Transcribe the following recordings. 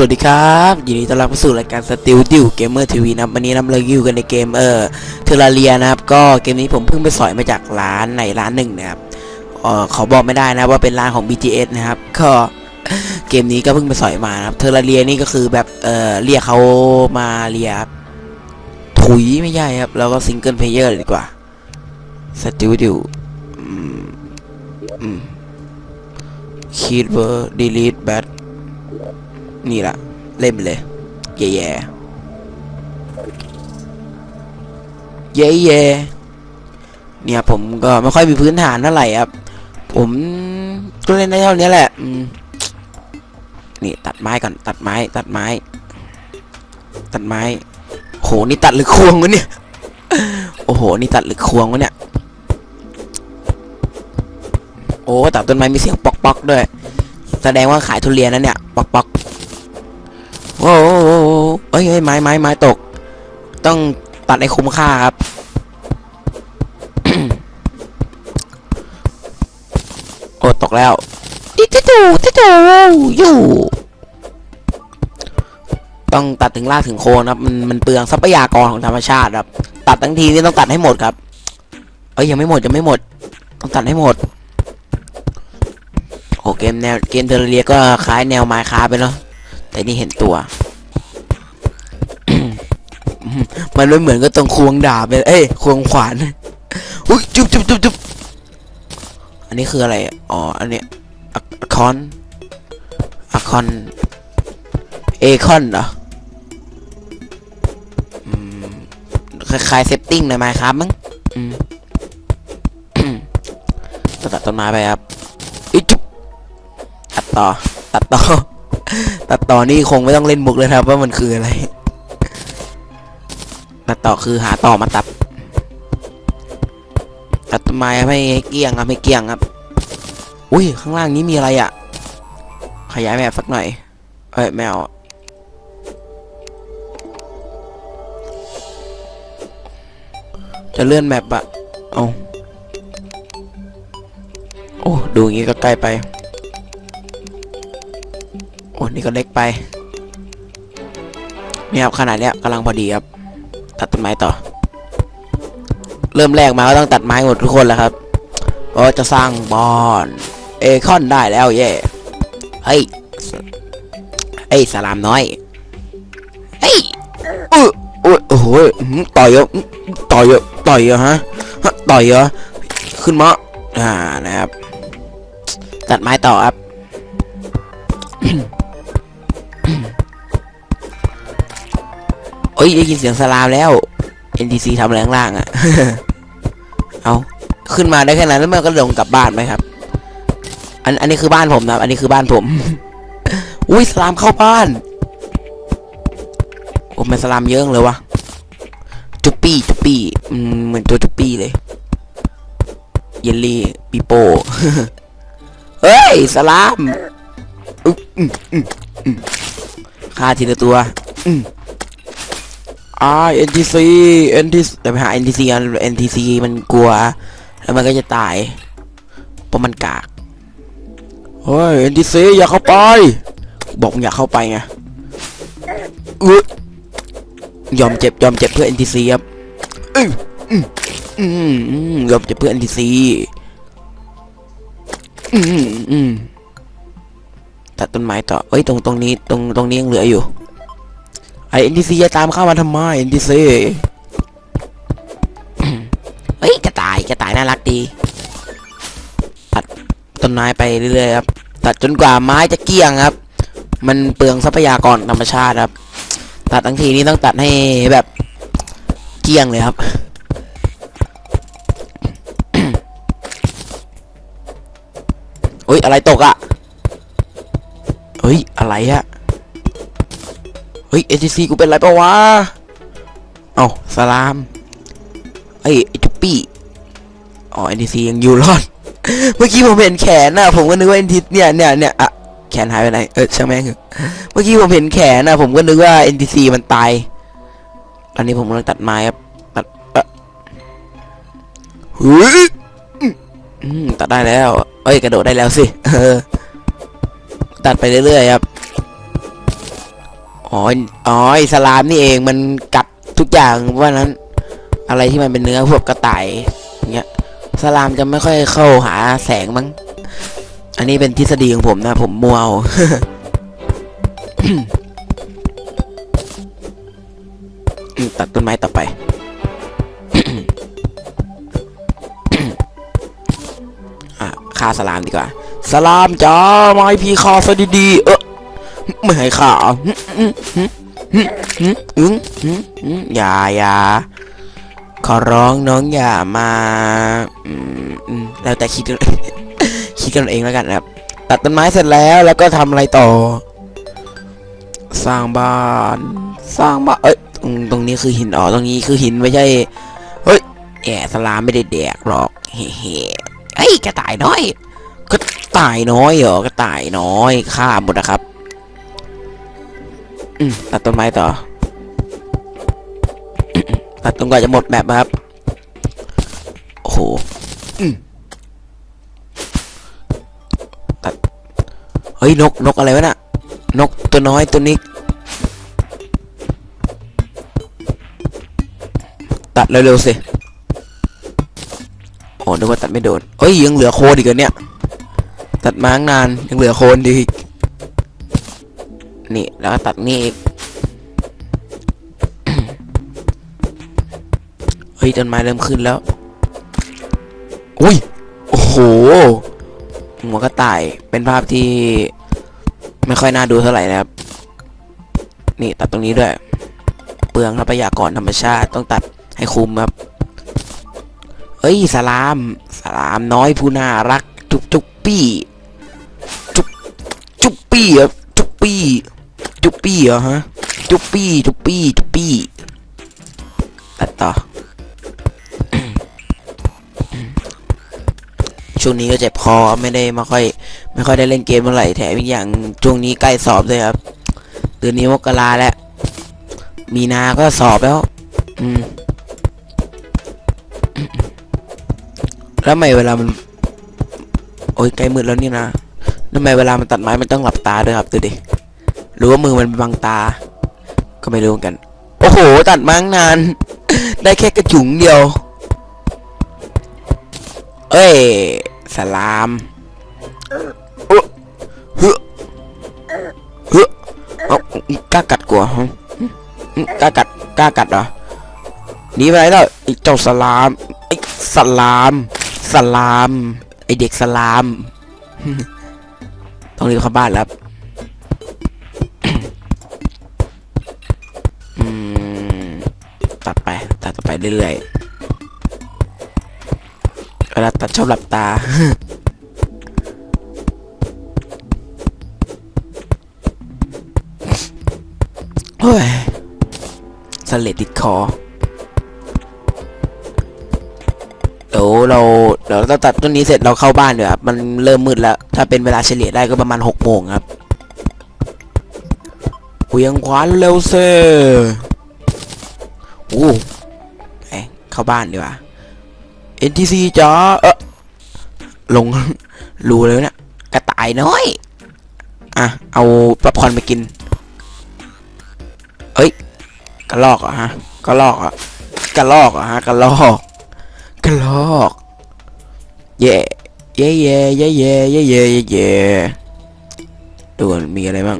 สวัสดีครับ ยินดีต้อนรับเข้าสู่รายการสติลดิวเกมเมอร์ทีวีนะครับวันนี้นำเราอยู่กันในเกมเออเทอร์เรียนะครับ ก็เกมนี้ผมเพิ่งไปสอยมาจากร้านไหนร้านหนึ่งนะครับเออขาบอกไม่ได้นะว่าเป็นร้านของ BTS นะครับ ก็เกมนี้ก็เพิ่งไปสอยมานะครับเทอร์เรียนี่ก็คือแบบเออเรียกเขามาเรียบถุยไม่ใช่ครับ แล้วก็ซิงเกิลเพลเยอร์เลยดีกว่าสติลดิวอืมอืมคีดเวอร์ดีลีทแบท นี่แหละ เล่นเลยเย่เย่เย่เย่เนี่ยผมก็ไม่ค่อยมีพื้นฐานเท่าไหร่ครับ ผมก็เล่นได้เท่านี้แหละนี่ตัดไม้ก่อนตัดไม้ ตัดไม้ ตัดไม้โหนี่ตัดหรือควงวะเนี่ยโอ้โหนี่ตัดหรือควงวะเนี่ยโอ้ตัดต้นไม้มีเสียงป๊อกป๊อกๆด้วย แสดงว่าขายทุเรียนนะเนี่ยป๊อกป๊อก อ้ยเอ้ยไม้ไม้ไม้ตก ต้องตัดให้คุ้มค่าครับ โอ้ตกแล้วติดติดดูติดดูอยู่ ต้องตัดถึงรากถึงโคนครับ มันมันเปลืองทรัพยากรของธรรมชาติครับ ตัดทั้งทีนี่ต้องตัดให้หมดครับ เอ้ยยังไม่หมดยังไม่หมด ต้องตัดให้หมดโอ้เกมแนวเกมเทอร์เรียก็คล้ายแนวไมค์คาไปเนาะแต่นี่เห็นตัว มันไม่เหมือนก็ตรงควงดาบเลยเอ้ยควงขวานอุ้ยจุ๊บจุ๊บจุ๊บจุ๊บอันนี้คืออะไรอ๋ออันนี้อะคอนอะคอนเอคอนเหรอคล้ายๆเซฟติ้งในไหมครับมั้งตัดต้นไม้ไปครับอิจุ๊บตัดต่อ ตัดต่อ ตัดต่อนี่คงไม่ต้องเล่นมุกเลยครับว่ามันคืออะไร ตัดต่อคือหาต่อมาตัดตัดต้นไม้ให้เกลี้ยงครับให้เกลี้ยงครับ อุ้ยข้างล่างนี้มีอะไรอะ่ะ ขยายแมปสักหน่อย เอ้ยแมวจะเลื่อนแมปอะเอาโอ้ ดูอย่างงี้ก็ใกล้ไป โอ้ นี่ก็เล็กไปนี่ครับขนาดเนี้ยกำลังพอดีครับ ตัดต้นไม้ต่อ เริ่มแรกมาก็ต้องตัดไม้หมดทุกคนแล้วครับเพราะจะสร้างบอนเอคอนได้แล้วเย่เฮ้ยเอ้ยสลามน้อยเฮ้ยเออโอ้ยโอ้โหต่อยเยอะต่อยเยอะต่อยเยอะฮะฮะต่อยเยอะขึ้นมาอ่านะครับ ตัดไม้ต่อครับ เอ้ยได้ยินเสียงสลามแล้ว NTC ทำอะไรงล่างอะเอาขึ้นมาได้แค่นั้นแล้วมันก็ลงกลับบ้านไหมครับ อันอันนี้คือบ้านผมนะอันนี้คือบ้านผม อุ้ยสลามเข้าบ้าน โอ้มันสลามเยอะเลยวะจุปปี้จุปปี้เหมือนตัวจุปปี้เลย เยลลี่ปีโป้เฮ้ยสลามอุ๊ยอืมอืมอืมฆ่าทีละตัว อืม อ่า NTC NTC แต่ไปหา NTC กัน NTC มันกลัว แล้วมันก็จะตายเพราะมันกากเฮ้ย NTC อย่าเข้าไป บอกอย่าเข้าไปไงอุ๊ยอมเจ็บยอมเจ็บเพื่อ NTC ครับอืมอืมอืมอืมยอมเจ็บเพื่อ NTC อืมอืมตัดต้นไม้ต่อเอ้ยตรงตรงนี้ตรงตรงนี้ยังเหลืออยู่ ไอเอ็นดีซีจะตามเข้ามาทำไมเอ็นดีซีเฮ้ยกระต่ายกระต่ายน่ารักดี ตัดต้นไม้ไปเรื่อยๆครับ ตัดจนกว่าไม้จะเกี้ยงครับ มันเปลืองทรัพยากรธรรมชาติครับ ตัดทั้งทีนี้ต้องตัดให้แบบเกี้ยงเลยครับเฮ้ยอะไรตกอะเฮ้ยอะไรอะ เฮ้ย ATC กูเป็นไรปะวะ เอาสลาม ไอ้จุปปี้ อ๋อ NTC ยังอยู่รอด เมื่อกี้ผมเห็นแขนน่ะ ผมก็นึกว่า NTC เนี่ยเนี่ยเนี่ยอะแขนหายไปไหน เออช่างแม่งเมื่อกี้ผมเห็นแขนน่ะ ผมก็นึกว่า NTC มันตายตอนนี้ผมกำลังตัดไม้ครับ ตัดเออเฮ้ยอืมอืมตัดได้แล้ว เอ้ยกระโดดได้แล้วสิตัดไปเรื่อยๆครับ อ๋อ อ๋ออ้สลามนี่เองมันกัดทุกอย่างว่านั้น อะไรที่มันเป็นเนื้อพวกกระต่ายอย่างเงี้ยสลามจะไม่ค่อยเข้าหาแสงมั้ง อันนี้เป็นทฤษฎีของผมนะ ผมมัวเอาตัดต้นไม้ต่อไป อะฆ่าสลามดีกว่า สลามจ้าไม้พี่ฆ่าซะดีๆ เออ ไม่ให้ฆ่าอืมอืมอืมอืมอืมอืมอืมอย่าอย่าขอร้องน้องอย่ามาแล้วแต่คิดกันคิดกันเองแล้วกันนะครับ ตัดต้นไม้เสร็จแล้วแล้วก็ทำอะไรต่อ สร้างบ้าน สร้างบ้านเอ้ยตรงนี้คือหินอ๋อตรงนี้คือหินไม่ใช่เฮ้ยแอบสลามไม่ได้แดกหรอกเฮ้เฮ้เอ้ยกระต่ายน้อยกระต่ายน้อยเหรอกระต่ายน้อยฆ่าหมดนะครับ อืมตัดต้นไม้ต่อ ตัดจนกว่าจะหมดแบบนะครับ โอ้โหตัด เฮ้ยนกนกอะไรวะน่ะ นกตัวน้อยตัวนี้ ตัดเร็วๆสิโอ้นึกว่าตัดไม่โดนเอ้ยยังเหลือโคนอีกเหรอเนี่ย ตัดมาตั้งนานยังเหลือโคนดีก นี่แล้วก็ตัดนี่อีกเฮ้ยต้นไม้เริ่มขึ้นแล้ว อุ้ย โอ้โห หัวกระต่าย เป็นภาพที่ ไม่ค่อยน่าดูเท่าไหร่นะครับ นี่ตัดตรงนี้ด้วย เปลืองทรัพยากรธรรมชาติต้องตัดให้คุ้มครับ เอ้ยสลาม สลามน้อยผู้น่ารัก จุ๊บจุ๊บปี้ จุ๊บจุ๊บปี้เหรอจุ๊บปี้ จุ๊บปี้เหรอฮะ จุ๊บปี้ จุ๊บปี้ จุ๊บปี้ตัดต่อ ช่วงนี้ก็เจ็บคอไม่ได้มาค่อย ไม่ค่อยได้เล่นเกมเมื่อไหร่แถมอีกอย่างช่วงนี้ใกล้สอบเลยครับเดือนนี้มกราแล้ว มีนาก็สอบแล้ว อืม แล้วทำไมเวลามัน โอ้ยใกล้มืดแล้วนี่นะทำไมเวลามันตัดไม้มันต้องหลับตาด้วยครับดูดิ หรือว่ามือมันบังตา ก็ไม่รู้กัน โอ้โห ตัดมั้งนาน ได้แค่กระจุงเดียว เอ้ย สลามเอ้อเฮ้อเฮ้อเอากล้ากัดกลัวฮะกล้ากัดกล้ากัดเหรอหนีไปไหนแล้วไอ้เจ้าสลามไอ้สลามสลามไอ้เด็กสลาม ต้องรีบเข้าบ้านแล้ว ตัดไป ตัดต่อไปเรื่อยๆเวลาตัดชอบหลับตาเฮ้ยสเลดติดคอเดี๋ยวเราเดี๋ยวเราตัดต้นนี้เสร็จเราเข้าบ้านเดี๋ยวครับมันเริ่มมืดแล้ว ถ้าเป็นเวลาเฉลี่ยได้ก็ประมาณหกโมงครับเวียงขวานเร็วเซ่ โอ้ไปเข้าบ้านดีกว่า NTC จ้าเออลง รูเลยเนี่ยกระต่ายน้อย อะ เอาป๊อปคอนไปกิน เอ้ยกระลอกเหรอฮะกระลอกอะกระลอกเหรอฮะกระลอกกระลอกเย่เย่เย่เย่เย่เย่เย่เย่เดูก่อนมีอะไรบ้าง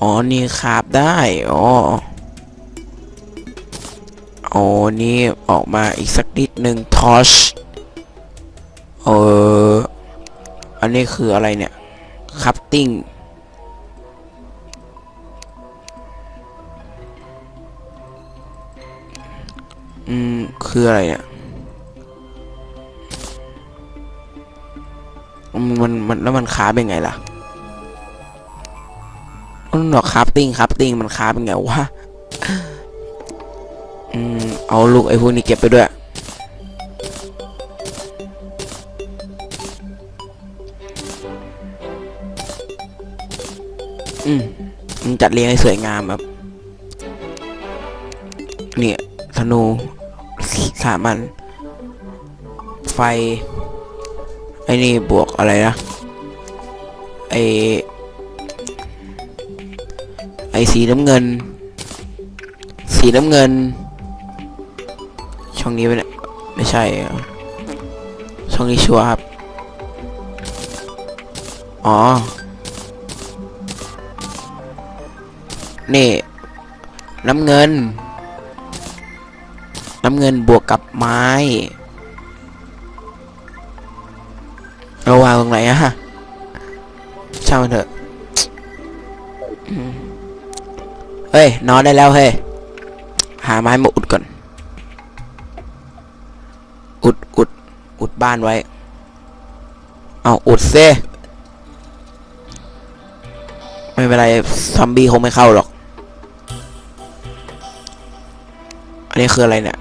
อ๋อนี่ขาบได้อ๋อ อ๋อนี่ออกมาอีกสักนิดหนึ่งทอชเอออันนี้คืออะไรเนี่ยคัพติ้งอืม คืออะไรเนี่ยอืมมันมันแล้วมันค้าเป็นไงล่ะมันบอกคราฟติ้งคราฟติ้งมันค้าเป็นไงวะ เอาลูกไอ้พวกนี้เก็บไปด้วย อืมมันจัดเรียงให้สวยงามครับ เนี่ยธนูสามัน ไฟ ไอ้นี่บวกอะไรนะ ไอไอสีน้ำเงิน สีน้ำเงิน ช่องนี้ไปเนี่ยไม่ใช่ ช่องนี้ชัวร์ครับ อ๋อ นี่ น้ำเงิน น้ำเงินบวกกับไม้เราวางตรงไหนอะฮะช่างมันเถอะเฮ้ย นอนได้แล้วเฮ้ย หาไม้มาอุดก่อน อุดอุดอุดบ้านไว้ เอาอุดเซไม่เป็นไรซอมบี้คงไม่เข้าหรอก อันนี้คืออะไรเนี่ย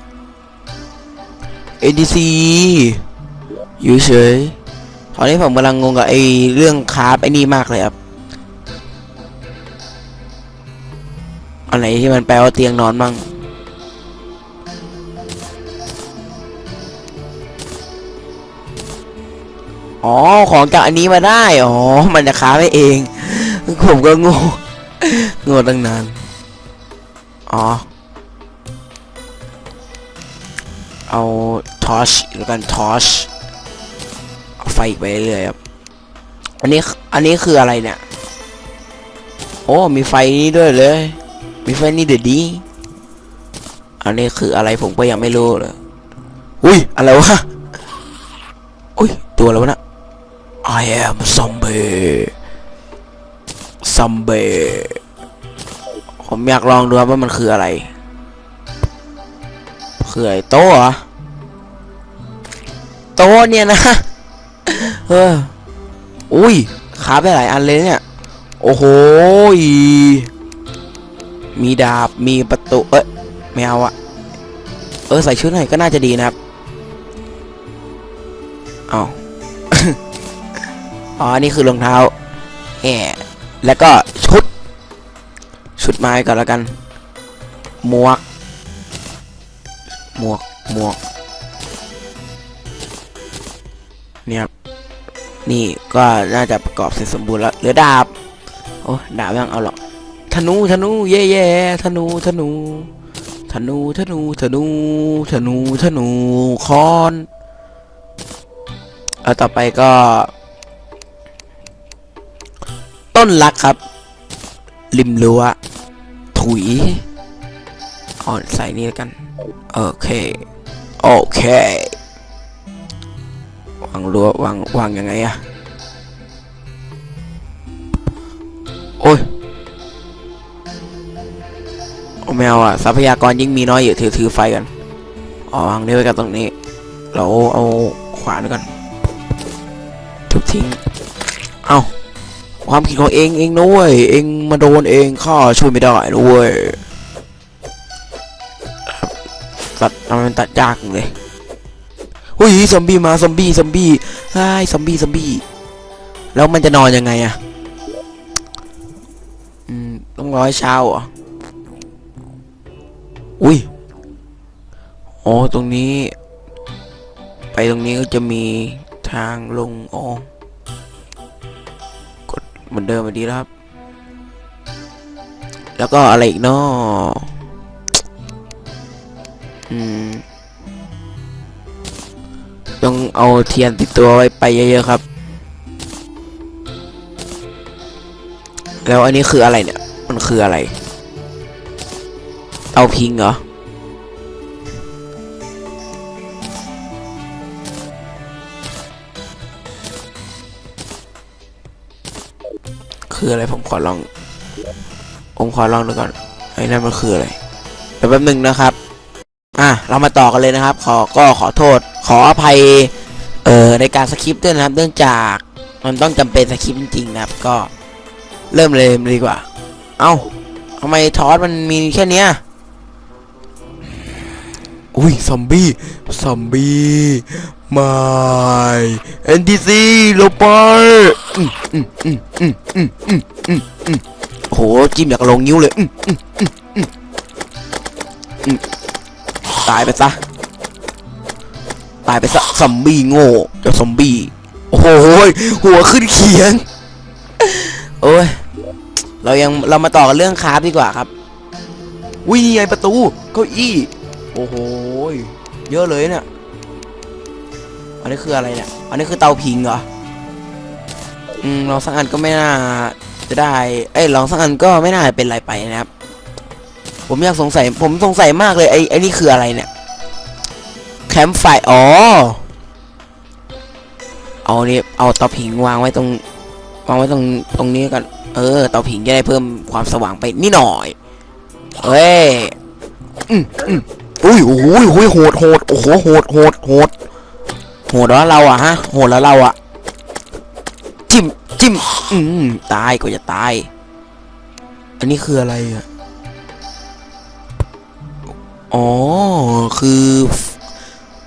ADC อยู่เฉยตอนนี้ผมกำลังงงกับไอ้เรื่องคาราฟไอ้นี่มากเลยครับ อันไหนที่มันแปลว่าเตียงนอนบ้าง อ๋อของจากอันนี้มาได้อ๋อมันจะค้าฟให้เอง ผมก็งงงงตั้งนานอ๋อเอาทอชแล้วกันทอชเอาไฟไปเรื่อยๆครับอันนี้อันนี้คืออะไรเนี่ยโอ้มีไฟนี้ด้วยเลย มีไฟนี่เดือดดีอันนี้คืออะไรผมก็ยังไม่รู้เลยอุ้ยอะไรวะอุ้ยตัวอะไรวนะ I am zombie zombie ผมอยากลองดูครับว่ามันคืออะไรคืออะไรโต๊ะเหรอโต๊ะเนี่ยนะเอออุ้ยขาไปหลายอันเลยเนี่ย โอ้โหยมีดาบมีประตูเอ้ยไม่เอาอะเออใส่ชุดหน่อยก็น่าจะดีนะครับ เอา อ๋อ นี่คือรองเท้าแหมแล้วก็ชุด ชุดไม้ก่อนแล้วกัน หมวก หมวก หมวก เนี่ยครับนี่ก็น่าจะประกอบเสร็จสมบูรณ์แล้ว เหลือดาบ โอ้ ดาบยังเอาหรอกธนู ธนู เย่เย่ธนู ธนู ธนู ธนู ธนู ธนู ธนู คอนแล้วต่อไปก็ ต้นรักครับ ริมรั้วถุยอ่อนใส่นี่แล้วกัน โอเค โอเควางรั้ววางวางยังไงอะโอ้ยโอแมวอะทรัพยากรยิ่งมีน้อยอยู่ถือถือไฟกันอ๋อวางนี่ไว้กันตรงนี้ เราเอาขวานก่อนทุบทิ้ง ความคิดของเองเองนะเว้ยเองมาโดนเองข้าช่วยไม่ได้นะเว้ยตัดทำไมมันตัดยากเลยอุ้ยซอมบี้มาซอมบี้ซอมบี้ไอ้ซอมบี้ซอมบี้แล้วมันจะนอนยังไงอะอืมต้องร้อยเช้าเหรออุ้ยอ๋อตรงนี้ ไปตรงนี้ก็จะมีทางลงอ๋อ เหมือนเดิมมาดีแล้วครับ แล้วก็อะไรอีกเนาะอืมต้องเอาเทียนติดตัวไว้ไปเยอะๆครับ แล้วอันนี้คืออะไรเนี่ย มันคืออะไร เตาพิงเหรอ คืออะไรผมขอลอง ผมขอลองดูก่อนไอ้นั่นมันคืออะไรเดี๋ยวแป๊บหนึงนะครับ อะเรามาต่อกันเลยนะครับ ขอก็ขอโทษ ขออภัยเอ่อในการสคริปต์ด้วยนะครับ เนื่องจากมันต้องจำเป็นสคริปต์จริงๆนะครับ ก็เริ่มเลยดีกว่า เอ้าทำไมทอสมันมีแค่เนี้ยอุ้ยซอมบี้ซอมบี้ ไม่เอ็นทีซีลงไปโอ้โหจิ้มอยากลงนิ้วเลยตายไปซะตายไปซะซอมบี้โง่เจ้ซอมบี้โอ้โหหัวขึ้นเขียงโอ้ยเรายังเรามาต่อกันเรื่องคาร์บดีกว่าครับวิ่งไงประตูเก้าอี้โอ้โหเยอะเลยเนี่ย อันนี้คืออะไรเนี่ย อันนี้คือเตาผิงเหรอ อืมลองสักอันก็ไม่น่าจะได้ เอ้ยลองสักอันก็ไม่น่าจะเป็นไรไปนะครับ ผมอยากสงสัย ผมสงสัยมากเลยไอ้ไอ้นี่คืออะไรเนี่ย แคมป์ไฟ อ๋อ เอาเนี่ยเอาเตาผิงวางไว้ตรง วางไว้ตรงตรงนี้กัน เออ เตาผิงจะได้เพิ่มความสว่างไปนิดหน่อยเอ้ย อืมอืมอุ้ยโอ้โหโอ้ยโหดโหด โอ้โห โหด โหด โหด โหดแล้วเราอะฮะโหดแล้วเราอะจิ้มจิ้มอืมตายก็จะตาย อันนี้คืออะไรอะอ๋อคือ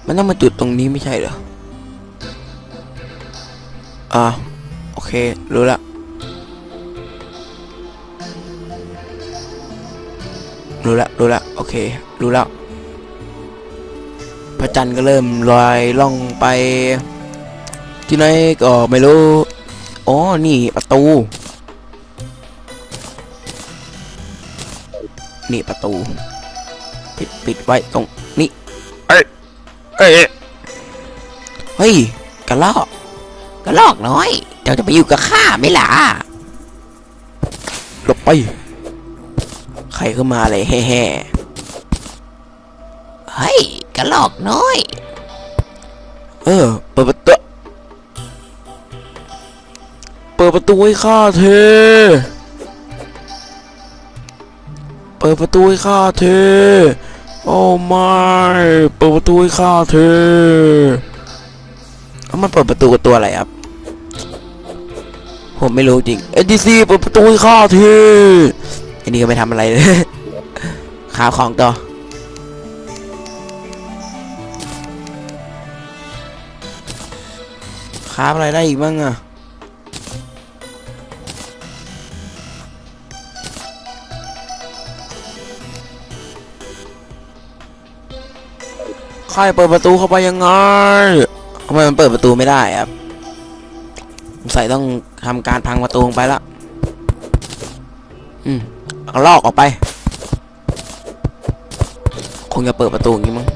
มันต้องมาจุดตรงนี้ไม่ใช่เหรออ่าโอเค รู้ละรู้ละรู้ละโอเค รู้แล้ว พระจันทร์ก็เริ่มลอยล่องไป ที่ไหนก็ไม่รู้ อ๋อ นี่ประตู นี่ประตู ปิดปิดไว้ตรงนี้เอ้ยเอ้ยเฮ้ยกระลอกกระลอกน้อย เจ้าจะไปอยู่กับข้าไหมล่ะหลบไป ใครเข้ามาเลยแฮ่ๆเฮ้ย กระลอกน้อย เออ เปิดประตู เปิดประตูให้ข้าเทเปิดประตูให้ข้าเทโอ้ไม่เปิดประตูให้ข้าเทเอามันเปิดประตูกับตัวอะไรครับ ผมไม่รู้จริง NTC เปิดประตูให้ข้าทีอันนี้ก็ไม่ทำอะไรเลย ขาของต่อาบอะไรได้อีกบ้างอะใครเปิดประตูเข้าไปยังไงทำไมมันเปิดประตูไม่ได้ครับสงสัยต้องทำการพังประตูลงไปละอืมลอกออกไป คงจะเปิดประตูอย่างนี้มั้ง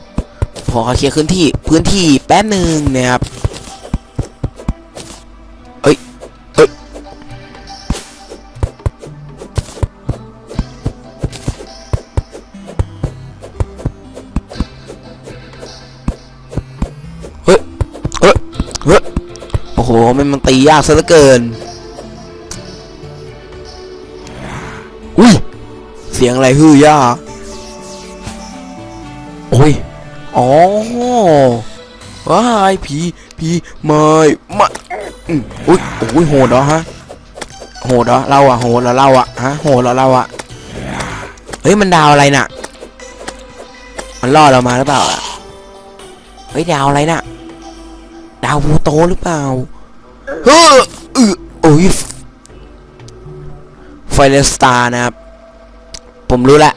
พอเขาเคลียร์พื้นที่พื้นที่แป๊บหนึ่งนะครับ มันมันตียากซะเหลือเกิน อุ้ย เสียงอะไรฮือย่าโอ้ย อ๋อว้ายผีผีไม่มาอุ้ยโอ้ยโหดเหรอฮะ โหดเหรอเราอะโหดเหรอเราอะฮะ โหดเหรอเราอะเฮ้ย มันดาวอะไรน่ะ มันล่อเรามาหรือเปล่าอะเฮ้ย ดาวอะไรน่ะ ดาวพูโตหรือเปล่า เฮ้อเออโอ้ยไฟเลสตาร์นะครับ ผมรู้ละ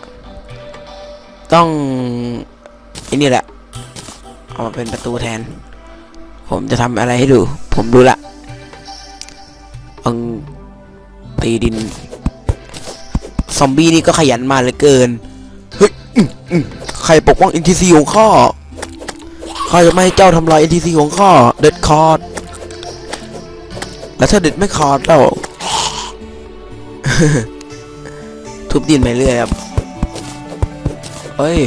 ต้องอ้นี่แหละ เอามาเป็นประตูแทน ผมจะทำอะไรให้ดู ผมรู้ละอังตีดิน ซอมบี้นี่ก็ขยันมาเหลือเกิน เฮ้ยใครปกป้อง NTC ของข้าข้าจะไม่ให้เจ้าทำลาย NTC ของข้าเด็ดขาด แล้วถ้าเด็ดไม่ขาดแล้วทุบดินไปเรื่อยครับเฮ้ย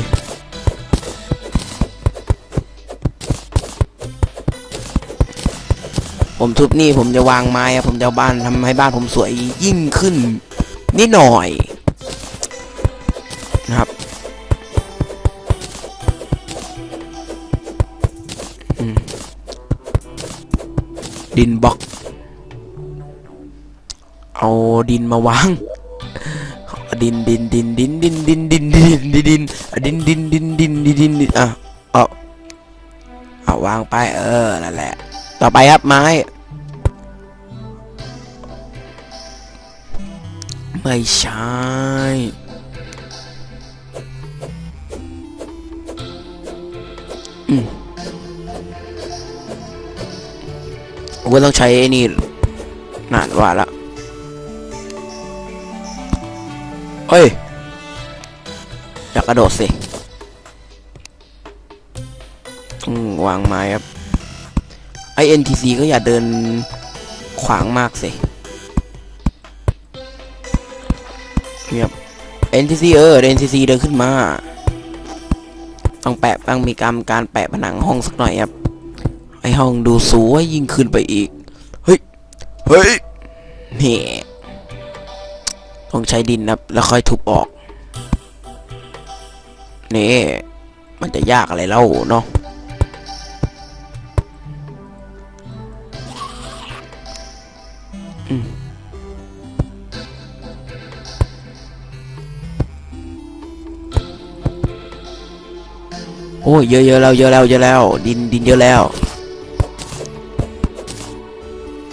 ผมทุบนี่ผมจะวางไม้ผมจะบ้านทำให้บ้านผมสวยยิ่งขึ้น นิดหน่อยนะครับดินบล็อก เอาดินมาวางดินดินดินดินดินดินดินดินดินดินดินดินดินดินดินดินดินอะเอาเอาวางไปเออนั่นแหละ ต่อไปครับไม้ไม่ใช่ผมก็ต้องใช้ไอ้นี่นานว่าละ เฮ้ย อยากกระโดดสิวางไม้ครับ ไอ NTC ก็อย่าเดินขวางมากสิเงียบ NTC เออ NTC เดินขึ้นมา ต้องแปะต้องมีการการแปะผนังห้องสักหน่อยครับ ไอห้องดูสวยยิ่งขึ้นไปอีก เฮ้ย เฮ้ยนี่ ต้องใช้ดินนะครับ แล้วค่อยทุบออก นี่ มันจะยากอะไรเล่าเนาะโอ้ยเยอะเยอะแล้วเยอะแล้วเยอะแล้ว ดินดินเยอะแล้ว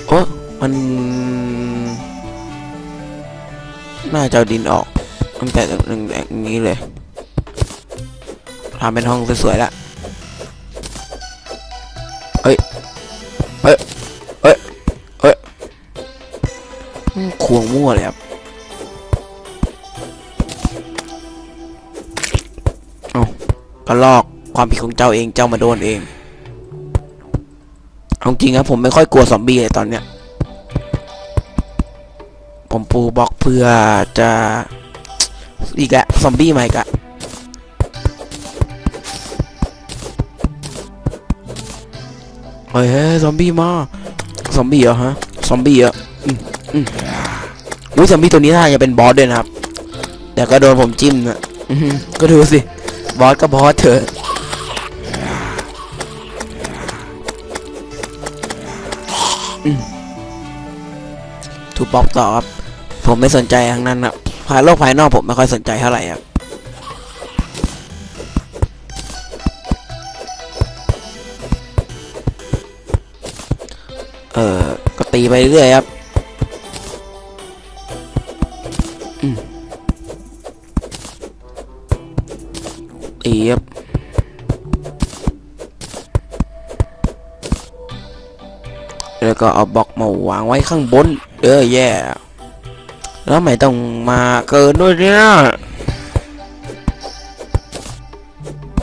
โอ้มัน น่าจะดินออกตั้งแต่ตรงแบบนี้เลยทำเป็นห้องสวยๆละเฮ้ยเฮ้ยเฮ้ยเฮ้ยอืมควงมั่วเลยครับเอาก็ลอกความผิดของเจ้าเองเจ้ามาโดนเองเอาจริงครับผมไม่ค่อยกลัวซอมบี้เลยตอนเนี้ย ปูบล็อกเพื่อจะอีกอะซอมบี้ใหม่กะเฮ้ยซอมบี้มาซอมบี้เหรอฮะซอมบี้เหรออืมอืมอุ้ยซอมบี้ตัวนี้น่าจะเป็นบอสด้วยนะครับ แต่ก็โดนผมจิ้มนะก็ดูสิ บอสก็บอสเถอะถูกบล็อกต่อครับ ผมไม่สนใจทั้งนั้นครับภายโลกภายนอกผมไม่ค่อยสนใจเท่าไหร่ครับเออก็ตีไปเรื่อยครับตีครับแล้วก็เอาบล็อกมาวางไว้ข้างบน เออแย่ แล้วไม่ต้องมาเกินด้วยเนี่ย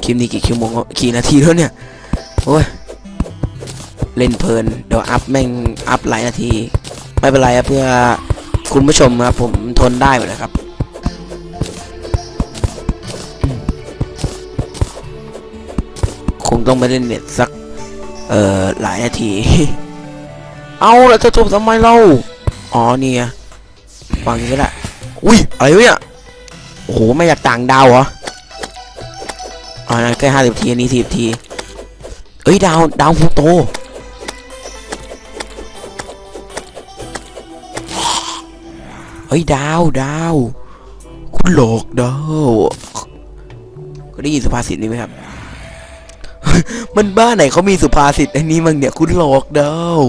คลิปนี้กี่ชั่วโมงกี่นาทีแล้วเนี่ย โอ้ย เล่นเพลิน เดี๋ยวอัพแม่งอัพหลายนาที ไม่เป็นไรครับเพื่อคุณผู้ชมครับผมทนได้หมดเลยครับ คงต้องไปเล่นเน็ตสัก เอ่อ หลายนาที เอาแล้วจะจบทำไมเล่า อ๋อเนี่ไง วางอย่างนี้ก็ได้อุ้ยอะไรเนี่ยโอ้โหไม่อยากต่างดาวเหรออ๋อนั่นแค่ห้าสิบทีอันนี้สิบทีเอ้ยดาวดาวฟูโตเฮ้ยดาวดาวคุณหลอกดาวก็ได้ยินสุภาษิตนี้ไหมครับ มันบ้านไหนเขามีสุภาษิตอันนี้มั้งเนี่ยคุณหลอกดาว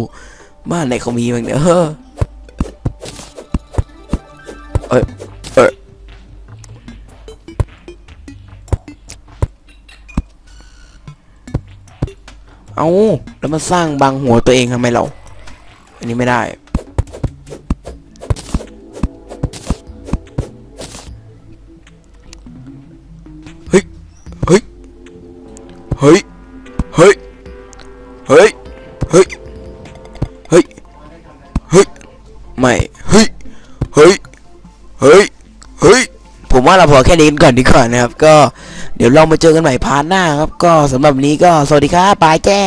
บ้านไหนเขามีมั้งเนี่ย เอาแล้วมาสร้างบังหัวตัวเองทำไมเรา อันนี้ไม่ได้ เฮ้ย เฮ้ย เฮ้ย เฮ้ย เฮ้ย เฮ้ย เฮ้ย เฮ้ย ไม่ เฮ้ย เฮ้ย เฮ้ย เฮ้ย ผมว่าเราพอแค่นี้ก่อนดีกว่านะครับ ก็ เดี๋ยวเรามาเจอกันใหม่พาร์ทหน้าครับ ก็สำหรับวันนี้ก็สวัสดีครับปายแจ้